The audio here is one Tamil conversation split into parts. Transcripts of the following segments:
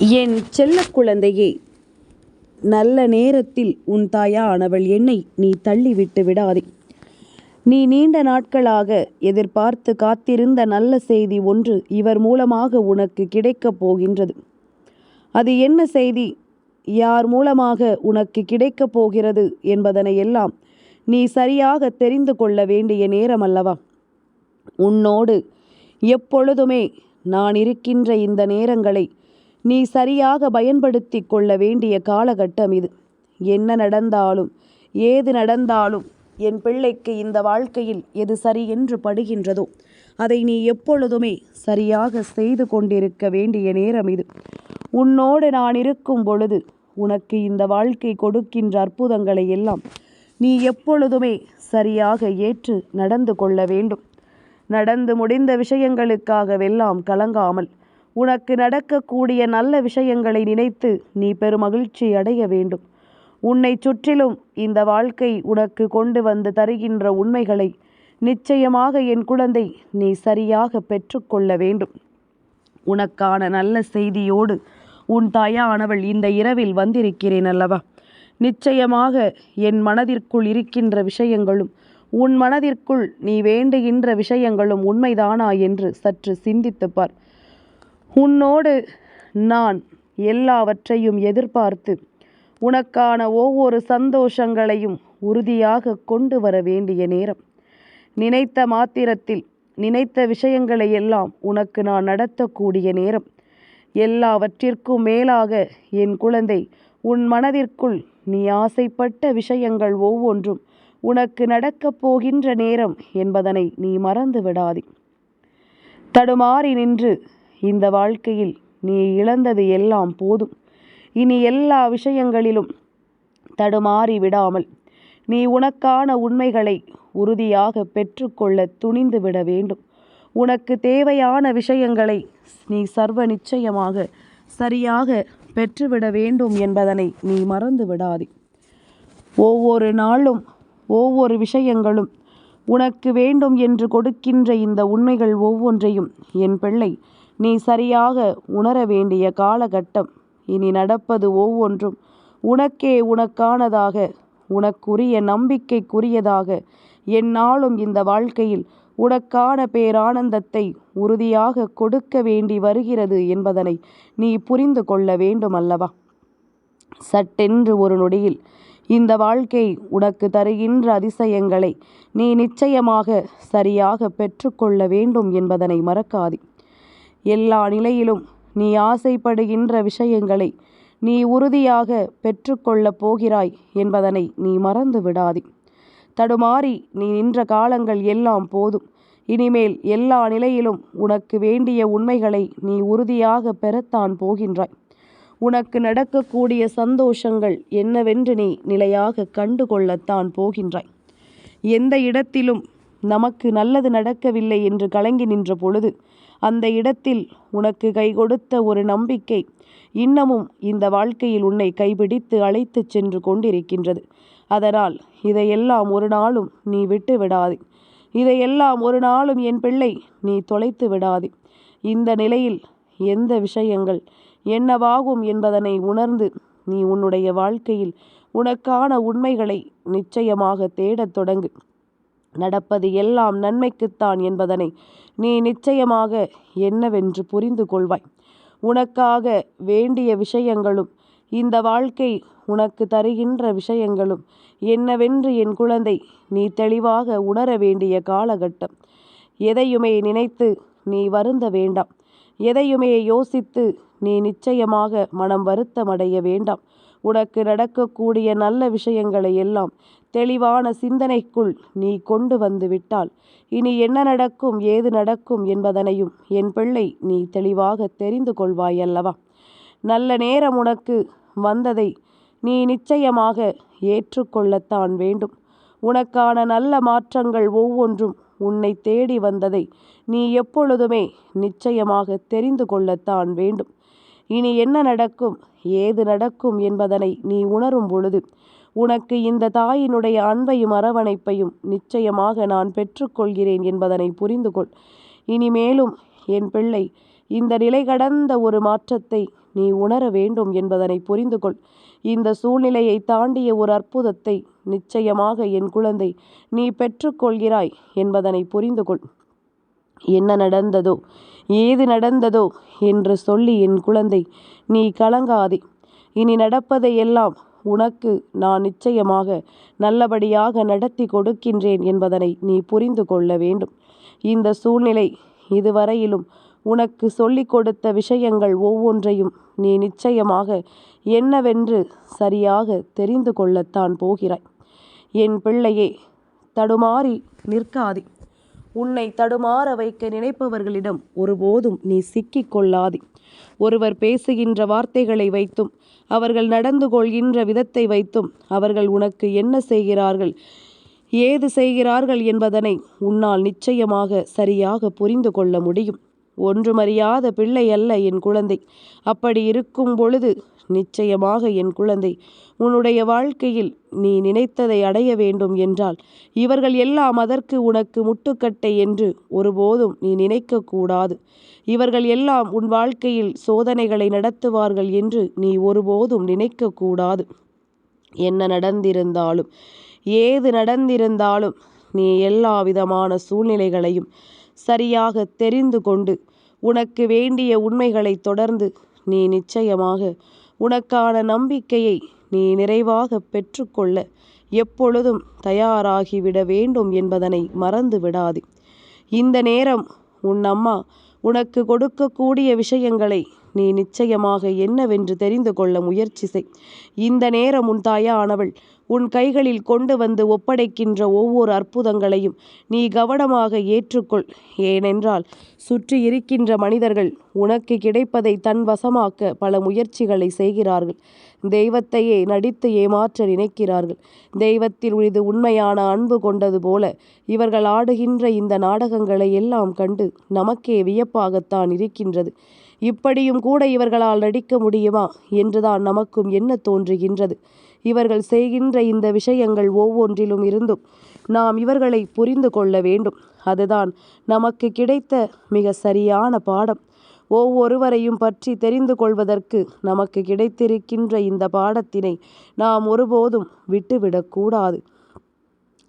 என் செல்ல குழந்தையே நல்ல நேரத்தில் உன் தாயானவள் என்னை நீ தள்ளிவிட்டு விடாதே. நீ நீண்ட நாட்களாக எதிர்பார்த்து காத்திருந்த நல்ல செய்தி ஒன்று இவர் மூலமாக உனக்கு கிடைக்கப் போகின்றது. அது என்ன செய்தி? யார் மூலமாக உனக்கு கிடைக்கப் போகிறது என்பதனை எல்லாம் நீ சரியாக தெரிந்து கொள்ள வேண்டிய நேரம் அல்லவா உன்னோடு எப்பொழுதுமே நான் இருக்கின்ற இந்த நேரங்களை நீ சரியாக பயன்படுத்தி கொள்ள வேண்டிய காலகட்டம் இது. என்ன நடந்தாலும் ஏது நடந்தாலும் என் பிள்ளைக்கு இந்த வாழ்க்கையில் எது சரி என்று படுகின்றதோ அதை நீ எப்பொழுதுமே சரியாக செய்து கொண்டிருக்க வேண்டிய நேரம் இது. உன்னோடு நான் இருக்கும் பொழுது உனக்கு இந்த வாழ்க்கை கொடுக்கின்ற அற்புதங்களை எல்லாம் நீ எப்பொழுதுமே சரியாக ஏற்று நடந்து கொள்ள வேண்டும். நடந்து முடிந்த விஷயங்களுக்காகவெல்லாம் கலங்காமல் உனக்கு நடக்கக்கூடிய நல்ல விஷயங்களை நினைத்து நீ பெருமகிழ்ச்சி அடைய வேண்டும். உன்னை சுற்றிலும் இந்த வாழ்க்கை உனக்கு கொண்டு வந்து தருகின்ற உண்மைகளை நிச்சயமாக என் குழந்தை நீ சரியாக பெற்றுக்கொள்ள வேண்டும். உனக்கான நல்ல செய்தியோடு உன் தாயானவள் இந்த இரவில் வந்திருக்கிறேன் அல்லவா? நிச்சயமாக என் மனதிற்குள் இருக்கின்ற விஷயங்களும் உன் மனதிற்குள் நீ வேண்டுகின்ற விஷயங்களும் உண்மைதானா என்று சற்று சிந்தித்துப்பார் பார். உன்னோடு நான் எல்லாவற்றையும் எதிர்பார்த்து உனக்கான ஒவ்வொரு சந்தோஷங்களையும் உறுதியாக கொண்டு வர வேண்டிய நேரம். நினைத்த மாத்திரத்தில் நினைத்த விஷயங்களை எல்லாம் உனக்கு நான் நடத்தக்கூடிய நேரம். எல்லாவற்றிற்கும் மேலாக என் குழந்தை உன் மனதிற்குள் நீ ஆசைப்பட்ட விஷயங்கள் ஒவ்வொன்றும் உனக்கு நடக்கப் போகின்ற நேரம் என்பதனை நீ மறந்து விடாதே தடுமாறி நின்று இந்த வாழ்க்கையில் நீ இழந்தது எல்லாம் போதும். இனி எல்லா விஷயங்களிலும் தடுமாறி விடாமல் நீ உனக்கான உண்மைகளை உறுதியாக பெற்றுக்கொள்ள துணிந்து விட வேண்டும். உனக்கு தேவையான விஷயங்களை நீ சர்வ நிச்சயமாக சரியாக பெற்றுவிட வேண்டும் என்பதனை நீ மறந்து விடாதே. ஒவ்வொரு நாளும் ஒவ்வொரு விஷயங்களும் உனக்கு வேண்டும் என்று கொடுக்கின்ற இந்த உண்மைகள் ஒவ்வொன்றையும் என் பிள்ளை நீ சரியாக உணர வேண்டிய காலகட்டம். இனி நடப்பது ஒவ்வொன்றும். உனக்கே உனக்கானதாக உனக்குரிய நம்பிக்கைக்குரியதாக. எந்நாளும் இந்த வாழ்க்கையில் உனக்கான பேரானந்தத்தை உறுதியாக கொடுக்க வேண்டி வருகிறது என்பதனை நீ புரிந்து கொள்ள வேண்டும் அல்லவா சட்டென்று ஒரு நொடியில் இந்த வாழ்க்கை உனக்கு தருகின்ற அதிசயங்களை நீ நிச்சயமாக சரியாக பெற்றுக்கொள்ள வேண்டும் என்பதனை மறக்காதே. எல்லா நிலையிலும் நீ ஆசைப்படுகின்ற விஷயங்களை நீ உறுதியாக பெற்றுக்கொள்ளப் போகிறாய் என்பதனை நீ மறந்து விடாதே தடுமாறி நீ நின்ற காலங்கள் எல்லாம் போதும். இனிமேல் எல்லா நிலையிலும் உனக்கு வேண்டிய உண்மைகளை நீ உறுதியாக பெறத்தான் போகின்றாய். உனக்கு நடக்கக்கூடிய சந்தோஷங்கள் என்னவென்று நீ நிலையாக கண்டு கொள்ளத்தான் போகின்றாய். எந்த இடத்திலும் நமக்கு நல்லது நடக்கவில்லை என்று கலங்கி நின்ற பொழுது அந்த இடத்தில் உனக்கு கை கொடுத்த ஒரு நம்பிக்கை இன்னமும் இந்த வாழ்க்கையில் உன்னை கைபிடித்து அழைத்துச் சென்று கொண்டிருக்கின்றது. அதனால் இதையெல்லாம் ஒரு நாளும் நீ விட்டு விடாதே. இதையெல்லாம் ஒரு நாளும் என் பிள்ளை நீ தொலைத்து விடாதே. இந்த நிலையில் எந்த விஷயங்கள் என்னவாகும் என்பதனை உணர்ந்து நீ உன்னுடைய வாழ்க்கையில் உனக்கான உண்மைகளை நிச்சயமாக தேடத் தொடங்கு. நடப்பது எல்லாம் நன்மைக்குத்தான் என்பதனை நீ நிச்சயமாக என்னவென்று புரிந்து கொள்வாய். உனக்காக வேண்டிய விஷயங்களும் இந்த வாழ்க்கை உனக்கு தருகின்ற விஷயங்களும் என்னவென்று என் குழந்தை நீ தெளிவாக உணர வேண்டிய காலகட்டம். எதையுமே நினைத்து நீ வருந்த வேண்டாம். எதையுமே யோசித்து நீ நிச்சயமாக மனம் வருத்தமடைய வேண்டாம். உனக்கு நடக்கக்கூடிய நல்ல விஷயங்களை எல்லாம் தெளிவான சிந்தனைக்குள் நீ கொண்டு வந்து விட்டால். இனி என்ன நடக்கும் ஏது நடக்கும் என்பதனையும் என் பிள்ளை நீ தெளிவாக தெரிந்து கொள்வாய் அல்லவா நல்ல நேரம் உனக்கு வந்ததை நீ நிச்சயமாக ஏற்றுக்கொள்ளத்தான் வேண்டும். உனக்கான நல்ல மாற்றங்கள் ஒவ்வொன்றும் உன்னை தேடி வந்ததை நீ எப்பொழுதுமே நிச்சயமாக தெரிந்து கொள்ளத்தான் வேண்டும். இனி என்ன நடக்கும் ஏது நடக்கும் என்பதனை நீ உணரும் பொழுது உனக்கு இந்த தாயினுடைய அன்பையும் அரவணைப்பையும் நிச்சயமாக நான் பெற்றுக்கொள்கிறேன் என்பதனை புரிந்து கொள் இனிமேலும் என் பிள்ளை இந்த நிலை கடந்த ஒரு மாற்றத்தை நீ உணர வேண்டும் என்பதனை புரிந்து கொள் இந்த சூழ்நிலையை தாண்டிய ஒரு அற்புதத்தை நிச்சயமாக என் குழந்தை நீ பெற்றுக்கொள்கிறாய் என்பதனை புரிந்து கொள் என்ன நடந்ததோ ஏது நடந்ததோ என்று சொல்லி என் குழந்தை நீ கலங்காதே. இனி நடப்பதையெல்லாம் உனக்கு நான் நிச்சயமாக நல்லபடியாக நடத்தி கொடுக்கின்றேன் என்பதனை நீ புரிந்து கொள்ள வேண்டும். இந்த சூழ்நிலை இதுவரையிலும் உனக்கு சொல்லிக் கொடுத்த விஷயங்கள் ஒவ்வொன்றையும் நீ நிச்சயமாக என்னவென்று சரியாக தெரிந்து கொள்ளத்தான் போகிறாய். என் பிள்ளையே தடுமாறி நிற்காதே. உன்னை தடுமாற வைக்க நினைப்பவர்களிடம் ஒருபோதும் நீ சிக்கிக் கொள்ளாதே. ஒருவர் பேசுகின்ற வார்த்தைகளை வைத்தும் அவர்கள் நடந்து கொள்கின்ற விதத்தை வைத்தும் அவர்கள் உனக்கு என்ன செய்கிறார்கள் ஏது செய்கிறார்கள் என்பதனை உன்னால் நிச்சயமாக சரியாக புரிந்து கொள்ள முடியும். ஒன்றுமறியாத பிள்ளை அல்ல என் குழந்தை. அப்படி இருக்கும் பொழுது நிச்சயமாக என் குழந்தை உன்னுடைய வாழ்க்கையில் நீ நினைத்ததை அடைய வேண்டும் என்றால் இவர்கள் எல்லாம் அதற்கு உனக்கு முட்டுக்கட்டை என்று ஒருபோதும் நீ நினைக்கக்கூடாது. இவர்கள் எல்லாம் உன் வாழ்க்கையில் சோதனைகளை நடத்துவார்கள் என்று நீ ஒருபோதும் நினைக்கக்கூடாது. என்ன நடந்திருந்தாலும் ஏது நடந்திருந்தாலும் நீ எல்லா விதமான சூழ்நிலைகளையும் சரியாக தெரிந்து கொண்டு உனக்கு வேண்டிய உண்மைகளை தொடர்ந்து நீ நிச்சயமாக உனக்கான நம்பிக்கையை நீ நிறைவாக பெற்றுக்கொள்ள எப்பொழுதும் தயாராகிவிட வேண்டும் என்பதனை மறந்து விடாதே இந்த நேரம் உன் அம்மா உனக்கு கொடுக்கக்கூடிய விஷயங்களை நீ நிச்சயமாக என்னவென்று தெரிந்து கொள்ள முயற்சி செய். இந்த நேரம் உன் தாயானவள் உன் கைகளில் கொண்டு வந்து ஒப்படைக்கின்ற ஒவ்வொரு அற்புதங்களையும் நீ கவனமாக ஏற்றுக்கொள். ஏனென்றால் சுற்றி இருக்கின்ற மனிதர்கள் உனக்கு கிடைப்பதை தன் வசமாக்க பல முயற்சிகளை செய்கிறார்கள். தெய்வத்தையே நடித்து ஏமாற்ற நினைக்கிறார்கள். தெய்வத்தில் இது உண்மையான அன்பு கொண்டது போல இவர்கள் ஆடுகின்ற இந்த நாடகங்களை எல்லாம் கண்டு நமக்கே வியப்பாகத்தான் இருக்கின்றது. இப்படியும் கூட இவர்களால் நடிக்க முடியுமா? என்றுதான் நமக்கும் என்ன தோன்றுகின்றது. இவர்கள் செய்கின்ற இந்த விஷயங்கள் ஒவ்வொன்றிலும் இருந்தும் நாம் இவர்களை புரிந்து கொள்ள வேண்டும். அதுதான் நமக்கு கிடைத்த மிக சரியான பாடம். ஒவ்வொருவரையும் பற்றி தெரிந்து கொள்வதற்கு நமக்கு கிடைத்திருக்கின்ற இந்த பாடத்தினை நாம் ஒருபோதும் விட்டுவிடக்கூடாது.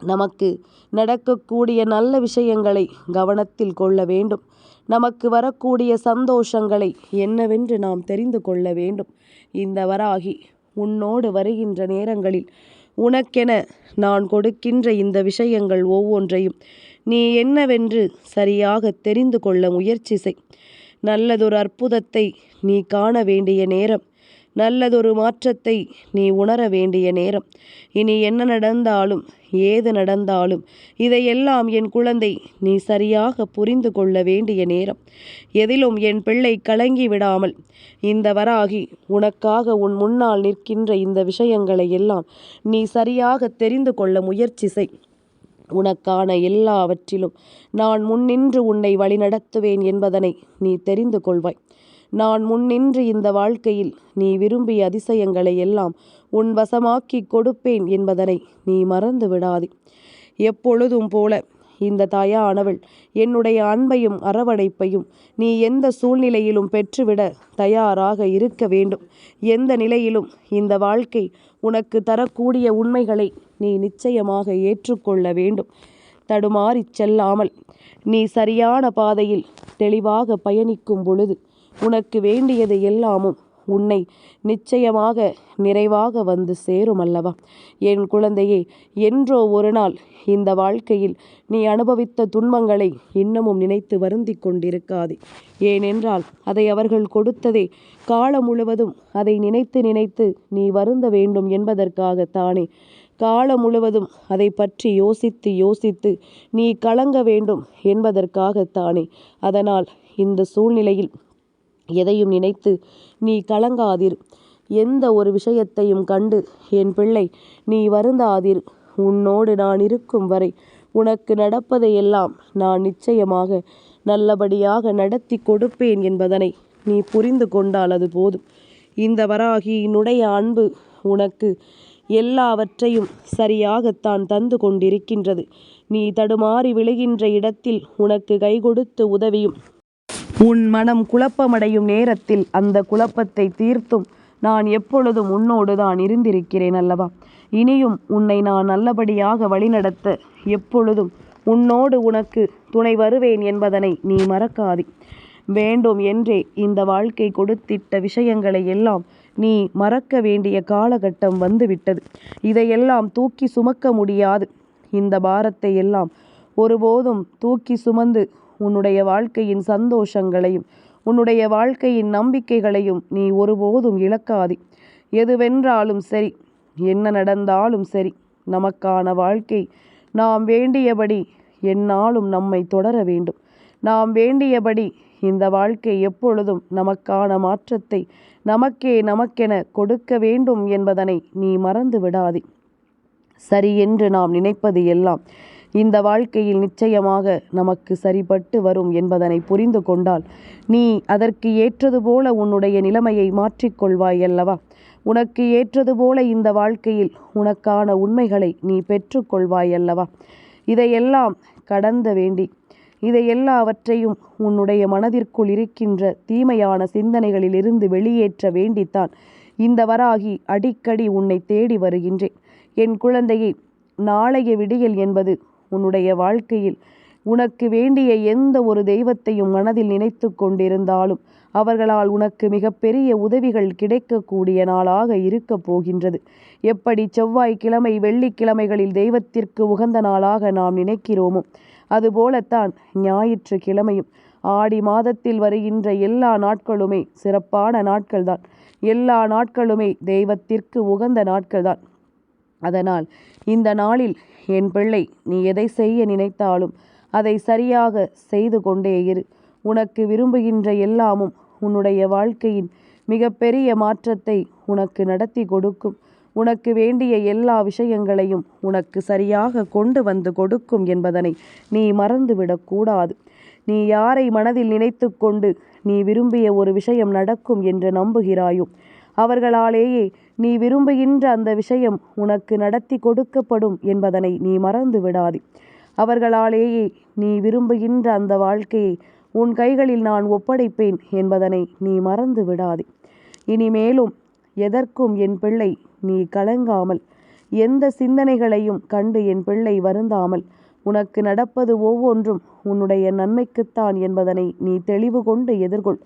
நமக்கு நடக்கக்கூடிய நல்ல விஷயங்களை கவனத்தில் கொள்ள வேண்டும். நமக்கு வரக்கூடிய சந்தோஷங்களை என்னவென்று நாம் தெரிந்து கொள்ள வேண்டும். இந்த வராகி உன்னோடு வருகின்ற நேரங்களில் உனக்கென நான் கொடுக்கின்ற இந்த விஷயங்கள் ஒவ்வொன்றையும் நீ என்னவென்று சரியாக தெரிந்து கொள்ள முயற்சி செய். நல்லதொரு அற்புதத்தை நீ காண வேண்டிய நேரம் நல்லதொரு மாற்றத்தை நீ உணர வேண்டிய நேரம். இனி என்ன நடந்தாலும் ஏது நடந்தாலும் இதையெல்லாம் என் குழந்தை நீ சரியாக புரிந்து கொள்ள வேண்டிய நேரம். எதிலும் என் பிள்ளை கலங்கி விடாமல் இந்த வராகி உனக்காக உன் முன்னால் நிற்கின்ற இந்த விஷயங்களை எல்லாம் நீ சரியாக தெரிந்து கொள்ள முயற்சி செய். உனக்கான எல்லாவற்றிலும் நான் முன்னின்று உன்னை வழிநடத்துவேன் என்பதனை நீ தெரிந்து கொள்வாய். நான் முன்னின்று இந்த வாழ்க்கையில் நீ விரும்பிய அதிசயங்களை எல்லாம் உன் வசமாக்கி கொடுப்பேன் என்பதனை நீ மறந்து விடாதே. எப்பொழுதும் போல இந்த தாயானவள் என்னுடைய அன்பையும் அரவணைப்பையும் நீ எந்த சூழ்நிலையிலும் பெற்றுவிட தயாராக இருக்க வேண்டும். எந்த நிலையிலும் இந்த வாழ்க்கை உனக்கு தரக்கூடிய உண்மைகளை நீ நிச்சயமாக ஏற்றுக்கொள்ள வேண்டும். தடுமாறிச் செல்லாமல் நீ சரியான பாதையில் தெளிவாக பயணிக்கும் பொழுது உனக்கு வேண்டியது எல்லாமும் உன்னை நிச்சயமாக நிறைவாக வந்து சேரும் அல்லவா என் குழந்தையே என்றோ ஒரு நாள் இந்த வாழ்க்கையில் நீ அனுபவித்த துன்பங்களை இன்னமும் நினைத்து வருந்தி கொண்டிருக்காது. ஏனென்றால் அதை அவர்கள் கொடுத்ததே காலம் முழுவதும் அதை நினைத்து நினைத்து நீ வருந்த வேண்டும் என்பதற்காகத்தானே. காலம் முழுவதும் அதை பற்றி யோசித்து யோசித்து நீ கலங்க வேண்டும் என்பதற்காகத்தானே. அதனால் இந்த சூழ்நிலையில் எதையும் நினைத்து நீ கலங்காதீர். எந்த ஒரு விஷயத்தையும் கண்டு என் பிள்ளை நீ வருந்தாதீர். உன்னோடு நான் இருக்கும் வரை உனக்கு நடப்பதையெல்லாம் நான் நிச்சயமாக நல்லபடியாக நடத்தி கொடுப்பேன் என்பதனை நீ புரிந்து கொண்டால் அது போதும். இந்த வராகியினுடைய அன்பு உனக்கு எல்லாவற்றையும் சரியாகத்தான் தந்து கொண்டிருக்கின்றது. நீ தடுமாறி விழுகின்ற இடத்தில் உனக்கு கை கொடுத்து உதவியும் உன் மனம் குழப்பமடையும் நேரத்தில் அந்த குழப்பத்தை தீர்த்தும் நான் எப்பொழுதும் உன்னோடு தான் இருந்திருக்கிறேன் அல்லவா? இனியும் உன்னை நான் நல்லபடியாக வழிநடத்த எப்பொழுதும் உன்னோடு உனக்கு துணை வருவேன் என்பதனை நீ மறக்காதே. வேண்டும் என்றே இந்த வாழ்க்கை கொடுத்திட்ட விஷயங்களை எல்லாம் நீ மறக்க வேண்டிய காலகட்டம் வந்துவிட்டது. இதையெல்லாம் தூக்கி சுமக்க முடியாது. இந்த பாரத்தை எல்லாம் ஒருபோதும் தூக்கி சுமந்து உன்னுடைய வாழ்க்கையின் சந்தோஷங்களையும் உன்னுடைய வாழ்க்கையின் நம்பிக்கைகளையும் நீ ஒருபோதும் இழக்காதே. எதுவென்றாலும் சரி என்ன நடந்தாலும் சரி நமக்கான வாழ்க்கை நாம் வேண்டியபடி என்னாலும் நம்மை தொடர வேண்டும். நாம் வேண்டியபடி இந்த வாழ்க்கை எப்பொழுதும் நமக்கான மாற்றத்தை நமக்கே நமக்கென கொடுக்க வேண்டும் என்பதனை நீ மறந்து விடாதே சரி என்று நாம் நினைப்பது எல்லாம் இந்த வாழ்க்கையில் நிச்சயமாக நமக்கு சரிபட்டு வரும் என்பதனை புரிந்து கொண்டால் நீ அதற்கு ஏற்றது போல உன்னுடைய நிலைமையை மாற்றிக்கொள்வாய் அல்லவா? உனக்கு ஏற்றது போல இந்த வாழ்க்கையில் உனக்கான உண்மைகளை நீ பெற்றுக்கொள்வாய் அல்லவா? இதையெல்லாம் கடந்த வேண்டி இதை எல்லாவற்றையும் உன்னுடைய மனதிற்குள் இருக்கின்ற தீமையான சிந்தனைகளிலிருந்து வெளியேற்ற வேண்டித்தான் இந்த வராகி அடிக்கடி உன்னை தேடி வருகின்றேன். என் குழந்தையை நாளைய விடியல் என்பது உன்னுடைய வாழ்க்கையில். உனக்கு வேண்டிய எந்த ஒரு தெய்வத்தையும் மனதில் நினைத்து கொண்டிருந்தாலும் அவர்களால் உனக்கு மிகப்பெரிய உதவிகள் கிடைக்கக்கூடிய நாளாக இருக்கப் போகின்றது. எப்படி செவ்வாய்க்கிழமை வெள்ளிக்கிழமைகளில் தெய்வத்திற்கு உகந்த நாளாக நாம் நினைக்கிறோமோ அதுபோலத்தான் ஞாயிற்றுக்கிழமையும். ஆடி மாதத்தில் வருகின்ற எல்லா நாட்களுமே சிறப்பான நாட்கள்தான். எல்லா நாட்களுமே தெய்வத்திற்கு உகந்த நாட்கள்தான். அதனால் இந்த நாளில் என் பிள்ளை நீ எதை செய்ய நினைத்தாலும் அதை சரியாக செய்து கொண்டே இரு. உனக்கு விரும்புகின்ற எல்லாமும் உன்னுடைய வாழ்க்கையின் மிகப்பெரிய மாற்றத்தை உனக்கு நடத்தி கொடுக்கும். உனக்கு வேண்டிய எல்லா விஷயங்களையும் உனக்கு சரியாக கொண்டு வந்து கொடுக்கும் என்பதனை நீ மறந்துவிடக்கூடாது நீ யாரை மனதில் நினைத்து கொண்டு நீ விரும்பிய ஒரு விஷயம் நடக்கும் என்று நம்புகிறாயோ அவர்களாலேயே நீ விரும்புகின்ற அந்த விஷயம் உனக்கு நடத்தி கொடுக்கப்படும் என்பதனை நீ மறந்து விடாதே. அவர்களாலேயே நீ விரும்புகின்ற அந்த வாழ்க்கையை உன் கைகளில் நான் ஒப்படைப்பேன் என்பதனை நீ மறந்து விடாதே. இனிமேலும் எதற்கும் என் பிள்ளை நீ கலங்காமல் எந்த சிந்தனைகளையும் கண்டு என் பிள்ளை வருந்தாமல் உனக்கு நடப்பது ஒவ்வொன்றும் உன்னுடைய நன்மைக்குத்தான் என்பதனை நீ தெளிவு கொண்டு எதிர்கொள்.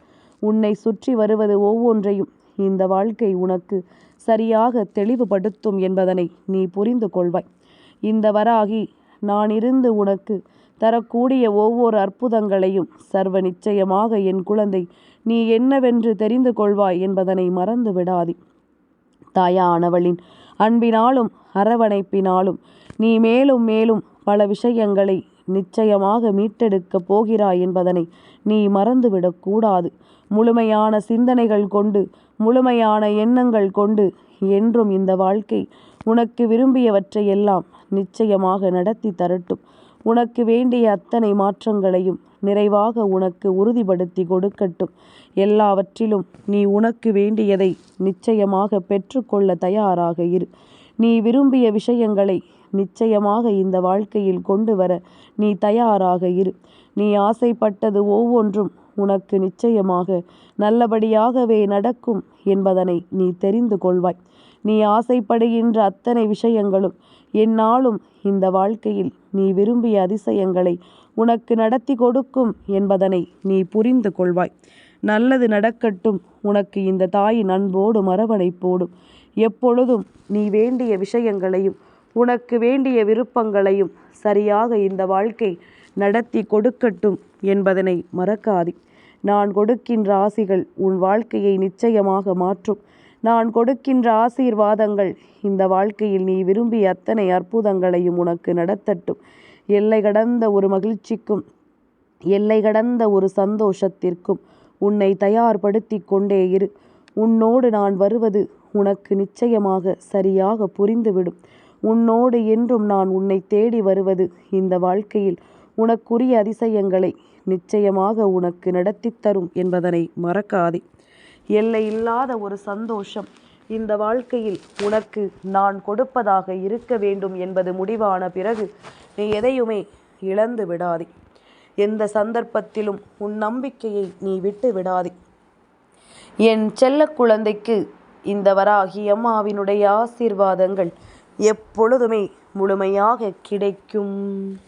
உன்னை சுற்றி வருவது ஒவ்வொன்றையும் இந்த வாழ்க்கை உனக்கு சரியாக தெளிவுபடுத்தும் என்பதனை நீ புரிந்து கொள்வாய். இந்த வராகி நான் இருந்து உனக்கு தரக்கூடிய ஒவ்வொரு அற்புதங்களையும் சர்வ நிச்சயமாக என் குழந்தை நீ என்னவென்று தெரிந்து கொள்வாய் என்பதனை மறந்து விடாதே. தாயானவளின் அன்பினாலும் அரவணைப்பினாலும் நீ மேலும் மேலும் பல விஷயங்களை நிச்சயமாக மீட்டெடுக்கப் போகிறாய் என்பதனை நீ மறந்துவிடக்கூடாது முழுமையான சிந்தனைகள் கொண்டு முழுமையான எண்ணங்கள் கொண்டு என்றும் இந்த வாழ்க்கை உனக்கு விரும்பியவற்றையெல்லாம் நிச்சயமாக நடத்தி தரட்டும். உனக்கு வேண்டிய அத்தனை மாற்றங்களையும் நிறைவாக உனக்கு உறுதிப்படுத்தி கொடுக்கட்டும். எல்லாவற்றிலும் நீ உனக்கு வேண்டியதை நிச்சயமாக பெற்றுக்கொள்ள தயாராக இரு. நீ விரும்பிய விஷயங்களை நிச்சயமாக இந்த வாழ்க்கையில் கொண்டு வர நீ தயாராக இரு. நீ ஆசைப்பட்டது ஒவ்வொன்றும் உனக்கு நிச்சயமாக நல்லபடியாகவே நடக்கும் என்பதனை நீ தெரிந்து கொள்வாய். நீ ஆசைப்படுகின்ற அத்தனை விஷயங்களும் என்னாலும் இந்த வாழ்க்கையில் நீ விரும்பிய அதிசயங்களை உனக்கு நடத்தி கொடுக்கும் என்பதனை நீ புரிந்து கொள்வாய். நல்லது நடக்கட்டும். உனக்கு இந்த தாயின் அன்போடும் அரவணைப்போடும் எப்பொழுதும் நீ வேண்டிய விஷயங்களையும் உனக்கு வேண்டிய விருப்பங்களையும் சரியாக இந்த வாழ்க்கை நடத்தி கொடுக்கட்டும் என்பதனை மறக்காதே. நான் கொடுக்கின்ற ஆசிகள் உன் வாழ்க்கையை நிச்சயமாக மாற்றும். நான் கொடுக்கின்ற ஆசீர்வாதங்கள் இந்த வாழ்க்கையில் நீ விரும்பிய அத்தனை அற்புதங்களையும் உனக்கு நடத்தட்டும். எல்லை கடந்த ஒரு மகிழ்ச்சிக்கும் எல்லை கடந்த ஒரு சந்தோஷத்திற்கும் உன்னை தயார்படுத்தி கொண்டே இரு. உன்னோடு நான் வருவது உனக்கு நிச்சயமாக சரியாக புரிந்துவிடும். உன்னோடு என்றும் நான் உன்னை தேடி வருவது இந்த வாழ்க்கையில் உனக்குரிய அதிசயங்களை நிச்சயமாக உனக்கு நடத்தித் தரும் என்பதனை மறக்காதே. எல்லை இல்லாத ஒரு சந்தோஷம் இந்த வாழ்க்கையில் உனக்கு நான் கொடுப்பதாக இருக்க வேண்டும் என்பது முடிவான பிறகு நீ எதையுமே இழந்து விடாதே. எந்த சந்தர்ப்பத்திலும் உன் நம்பிக்கையை நீ விட்டு விடாதே. என் செல்ல குழந்தைக்கு இந்த வராகி அம்மாவினுடைய ஆசீர்வாதங்கள் எப்பொழுதுமே முழுமையாக கிடைக்கும்.